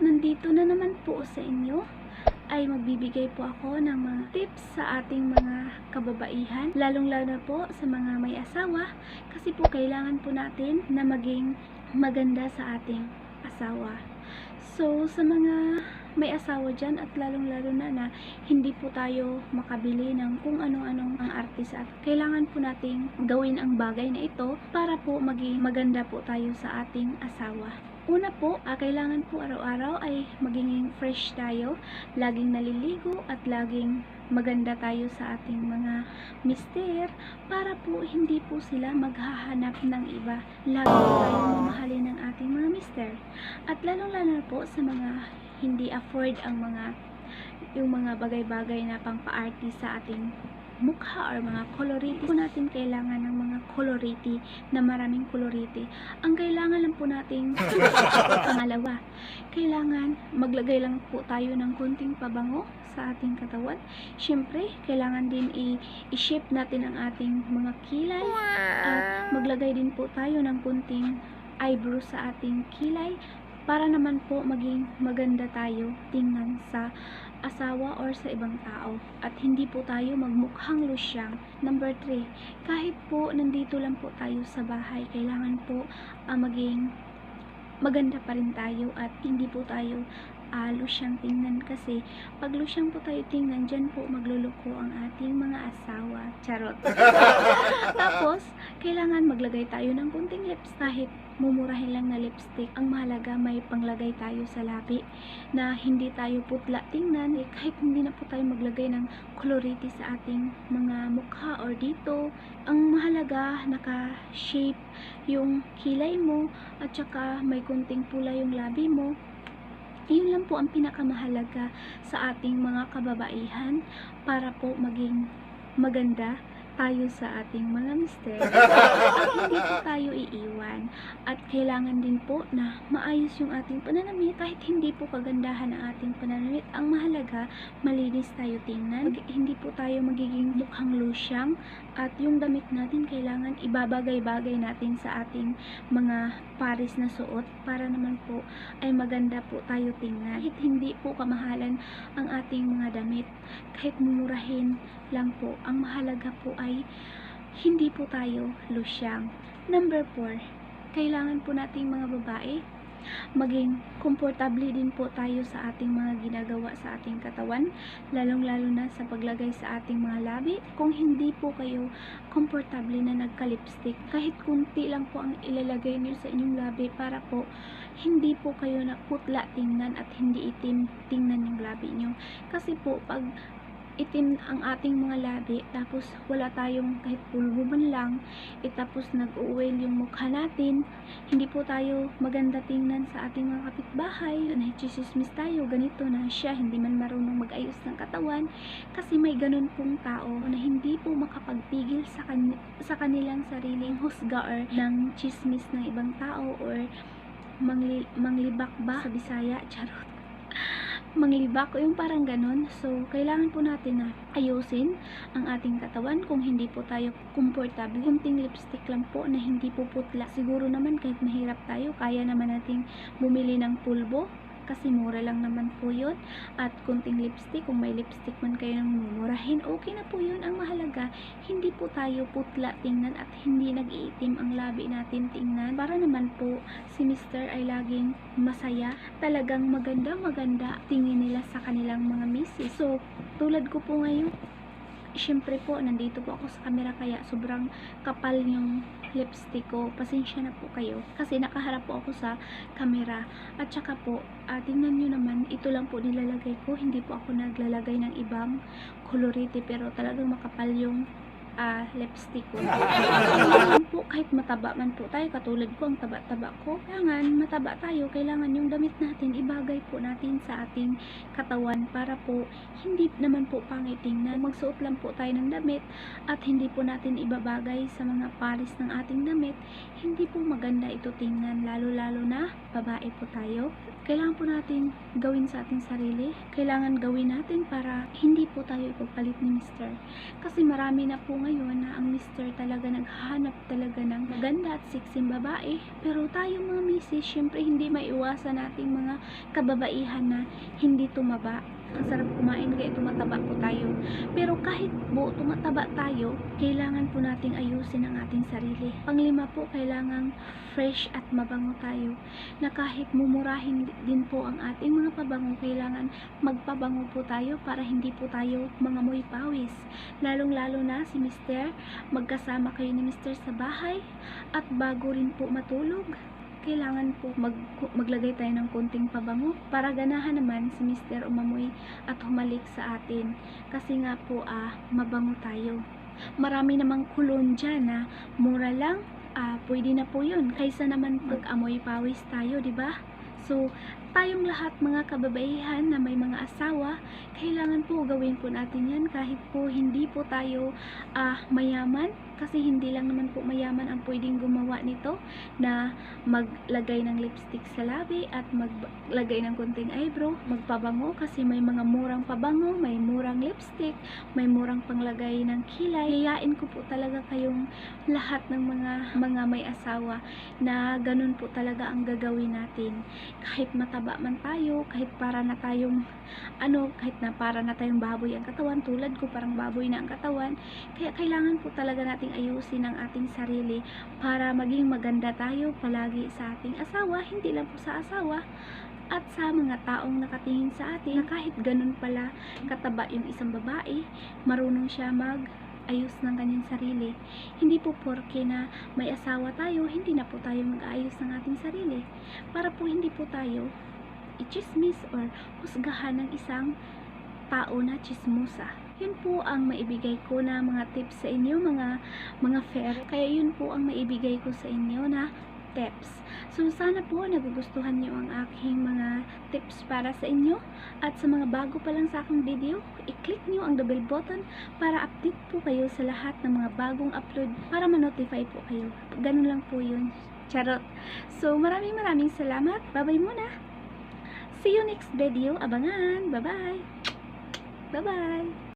nandito na naman po sa inyo ay magbibigay po ako ng mga tips sa ating mga kababaihan, lalong-lalo po sa mga may asawa, kasi po kailangan po natin na maging maganda sa ating asawa. So, sa mga may asawa dyan at lalong-lalo na na hindi po tayo makabili ng kung ano-anong ang artist at kailangan po nating gawin ang bagay na ito para po maging maganda po tayo sa ating asawa. Una po, ah, kailangan po araw-araw ay maging fresh tayo, laging naliligo at laging maganda tayo sa ating mga mister para po hindi po sila maghahanap ng iba. Lagi tayong mamahalin ng ating mga mister. At lalong-lalo po sa mga hindi afford ang mga yung mga bagay-bagay na pang-party sa ating mukha or mga coloriti po natin kailangan ng mga coloriti na maraming coloriti ang kailangan lang po nating pangalawa kailangan maglagay lang po tayo ng konting pabango sa ating katawan. Syempre kailangan din i-shape natin ang ating mga kilay at maglagay din po tayo ng konting eyebrow sa ating kilay para naman po maging maganda tayo tingnan sa asawa or sa ibang tao at hindi po tayo magmukhang lusyang. Number 3, kahit po nandito lang po tayo sa bahay, kailangan po ah, maging maganda pa rin tayo at hindi po tayo ah, lusyang tingnan kasi pag lusyang po tayo tingnan, dyan po magluluko ang ating mga asawa. Charot. Tapos, kailangan maglagay tayo ng kunting lips kahit mumurahin lang na lipstick. Ang mahalaga may panglagay tayo sa labi na hindi tayo putla tingnan. Eh, kahit hindi na po tayo maglagay ng coloriti sa ating mga mukha or dito. Ang mahalaga, naka-shape yung kilay mo at saka may kunting pula yung labi mo. Yun lang po ang pinakamahalaga sa ating mga kababaihan para po maging maganda tayo sa ating mga mister. At hindi po tayo iiwan. At kailangan din po na maayos yung ating pananamit. Kahit hindi po kagandahan ang ating pananamit ang mahalaga malinis tayo tingnan. Mag- hindi po tayo magiging mukhang lusyang at yung damit natin kailangan ibabagay-bagay natin sa ating mga paris na suot para naman po ay maganda po tayo tingnan. Kahit hindi po kamahalan ang ating mga damit kahit mumurahin lang po ang mahalaga po ay hindi po tayo lusyang. Number 4 kailangan po nating mga babae maging komportable din po tayo sa ating mga ginagawa sa ating katawan lalong lalo na sa paglagay sa ating mga labi. Kung hindi po kayo komportable na nagka-lipstick kahit kunti lang po ang ilalagay niyo sa inyong labi para po hindi po kayo na putla tingnan at hindi itim tingnan yung labi niyo. Kasi po pag itim ang ating mga labi tapos wala tayong kahit pulbo man lang eh, tapos nag-uwel yung mukha natin. Hindi po tayo maganda tingnan sa ating mga kapitbahay. Nahichismis tayo ganito na siya hindi man marunong mag-ayos ng katawan. Kasi may ganun pong tao na hindi po makapagpigil sa, kan- sa kanilang sariling husga or ng chismis ng ibang tao or mangli- manglibak ba sa Bisaya charot manglibak o yung parang ganun. So, kailangan po natin na ayusin ang ating katawan kung hindi po tayo comfortable. Kunting lipstick lang po na hindi po putla. Siguro naman kahit mahirap tayo, kaya naman nating bumili ng pulbo kasi mura lang naman po yun. At kunting lipstick, kung may lipstick man kayo nang mumurahin, okay na po yun. Ang mahalaga, hindi po tayo putla tingnan at hindi nag-iitim ang labi natin tingnan. Para naman po si Mr. ay laging masaya. Talagang maganda maganda tingin nila sa kanilang mga misis. So tulad ko po ngayon syempre po nandito po ako sa camera kaya sobrang kapal yung lipstick ko. Pasensya na po kayo kasi nakaharap po ako sa camera. At saka po ah, tingnan nyo naman ito lang po nilalagay ko. Hindi po ako naglalagay ng ibang coloriti pero talagang makapal yung ah, lipstick ko. Kailangan po kahit mataba man po tayo katulad ko ang taba-taba ko kailangan mataba tayo kailangan yung damit natin ibagay po natin sa ating katawan para po hindi naman po pangit tingnan magsuot lang po tayo ng damit at hindi po natin ibabagay sa mga paris ng ating damit. Hindi po maganda ito tingnan lalo lalo na babae po tayo kailangan po natin gawin sa ating sarili. Kailangan gawin natin para hindi po tayo ipagpalit ni Mr. Kasi marami na po ngayon na ang Mr. talaga naghahanap talaga ng maganda at sexy babae. Pero tayo mga misis, syempre hindi maiwasan nating mga kababaihan na hindi tumaba. Ang sarap kumain kaya tumataba po tayo. Pero kahit po tumataba tayo, kailangan po nating ayusin ang ating sarili. Panglima po, kailangan fresh at mabango tayo. Na kahit mumurahin din po ang ating mga pabango, kailangan magpabango po tayo para hindi po tayo mga moy pawis. Lalong-lalo na si Mr. Magkasama kayo ni Mr. sa bahay at bago rin po matulog, kailangan po mag, maglagay tayo ng konting pabango para ganahan naman si Mr. umamoy at humalik sa atin. Kasi nga po ah, mabango tayo. Marami namang kulon dyan na mura lang, ah, pwede na po yun. Kaysa naman mag-amoy pawis tayo, di ba? So, tayong lahat mga kababaihan na may mga asawa, kailangan po gawin po natin yan kahit po hindi po tayo ah, mayaman kasi hindi lang naman po mayaman ang pwedeng gumawa nito na maglagay ng lipstick sa labi at maglagay ng konting eyebrow, magpabango kasi may mga murang pabango, may murang lipstick, may murang panglagay ng kilay. Yayain ko po talaga kayong lahat ng mga mga may asawa na ganun po talaga ang gagawin natin. Kahit mataba man tayo, kahit para na tayong ano, kahit na para na tayong baboy ang katawan, tulad ko parang baboy na ang katawan, kaya kailangan po talaga nating ayusin ang ating sarili para maging maganda tayo palagi sa ating asawa, hindi lang po sa asawa, at sa mga taong nakatingin sa atin na kahit ganun pala kataba yung isang babae, marunong siya mag ayos ng kanyang sarili. Hindi po porke na may asawa tayo, hindi na po tayo mag-ayos ng ating sarili. Para po hindi po tayo i-chismis or husgahan ng isang tao na chismosa. Yun po ang maibigay ko na mga tips sa inyo, mga mga fair. Kaya yun po ang maibigay ko sa inyo na tips. So sana po nagugustuhan niyo ang aking mga tips para sa inyo. At sa mga bago pa lang sa aking video, i-click niyo ang the bell button para update po kayo sa lahat ng mga bagong upload para ma-notify po kayo. Ganun lang po yun. Charot. So maraming maraming salamat. Bye-bye muna. See you next video. Abangan. Bye-bye. Bye-bye.